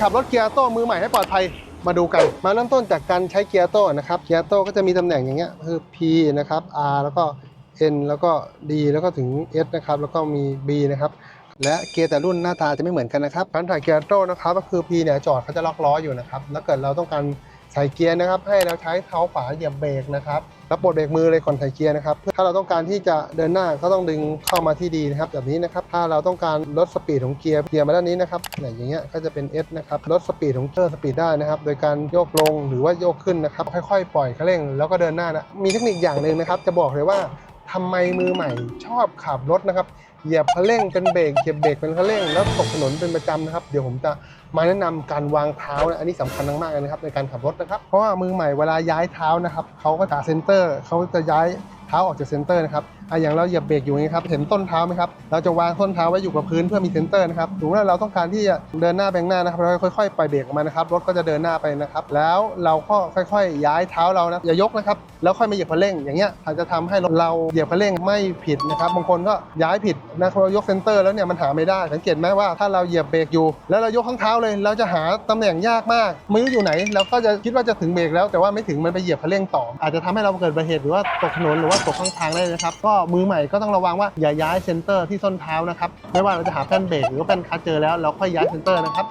ขับรถเกียร์โต้มือใหม่ให้ปลอดภัยมาดูกัน มาเริ่มต้นจากการใช้เกียร์โต้นะครับเกียร์โต้ก็จะมีตำแหน่งอย่างเงี้ยคือ P นะครับ R แล้วก็ N แล้วก็ D แล้วก็ถึง S นะครับแล้วก็มี B นะครับและเกียร์แต่รุ่นหน้าตาจะไม่เหมือนกันนะครับการถ่ายเกียร์โต้นะครับก็คือ P เนี่ยจอดเขาจะล็อกล้ออยู่นะครับแล้วเกิดเราต้องการใส่เกียร์นะครับให้เราใช้เท้าขวาเหยียบเบรกนะครับ แล้วปลดเบรกมือเลยก่อนใส่เกียร์นะครับถ้าเราต้องการที่จะเดินหน้าก็ต้องดึงเข้ามาที่ดีนะครับแบบนี้นะครับถ้าเราต้องการลดสปีดของเกียร์เกียร์มาด้านนี้นะครับอย่างเงี้ยก็จะเป็น S นะครับลดสปีดของเกียร์สปีดได้นะครับโดยการโยกลงหรือว่าโยกขึ้นนะครับค่อยๆ ปล่อยคันเร่งแล้วก็เดินหน้านะมีเทคนิคอย่างหนึ่งนะครับจะบอกเลยว่า ทำไมมือใหม่ชอบขับรถนะครับเหยียบคันเร่งเป็นเบรกเหยียบเบรกเป็นคันเร่งแล้วตกถนนเป็นประจำนะครับ เดี๋ยวผมจะมาแนะนำการวางเท้านะอันนี้สำคัญมากๆนะครับในการขับรถนะครับ เพราะว่ามือใหม่เวลาย้ายเท้านะครับเขาก็จะเซนเตอร์เขาจะย้าย เท้าออกจากเซนเตอร์นะครับอะอย่างเราเหยียบเบรกอยู่อย่างนี้ครับ เห็นต้นเท้าไหมครับ เราจะวางต้นเท้าไว้อยู่กับพื้นเพื่อมีเซนเตอร์นะครับถือว่าเราต้องการที่จะเดินหน้าแบงหน้านะครับเราค่อยๆปล่อยเบรกออกมานะครับ รถก็จะเดินหน้าไปนะครับ แล้วเราก็ค่อยๆ ย้ายเท้าเรานะ อย่ายกนะครับ แล้วค่อยมาเหยียบคันเร่ง อย่างเงี้ยอาจจะทำให้เราเหยียบคันเร่งไม่ผิดนะครับ บางคนก็ย้ายผิดนะครับเรายกเซนเตอร์แล้วเนี่ยมันหาไม่ได้ สังเกตไหมว่าถ้าเราเหยียบเบรกอยู่ แล้วเรายกข้างเท้าเลย เราจะหาตำแหน่งยากมากไม่รู้อยู่ไหน เราก็จะคิดว่าจะถึงเบรกแล้ว แต่ว่าไม่ถึงมันไปเหยียบคันเร่งต่ออาจจะทำให้เราเกิดอุบัติเหตุหรือว่าตกถนนหรือว่าตกข้างทางได้นะครับ ก็มือใหม่ก็ต้องระวังว่าอย่าย้ายเซนเตอร์ที่ส้นเท้านะครับ ไม่ว่าเราจะหาแป้นเบรกหรือแป้นคัตเจอแล้วเราค่อยย้ายเซนเตอร์นะครับ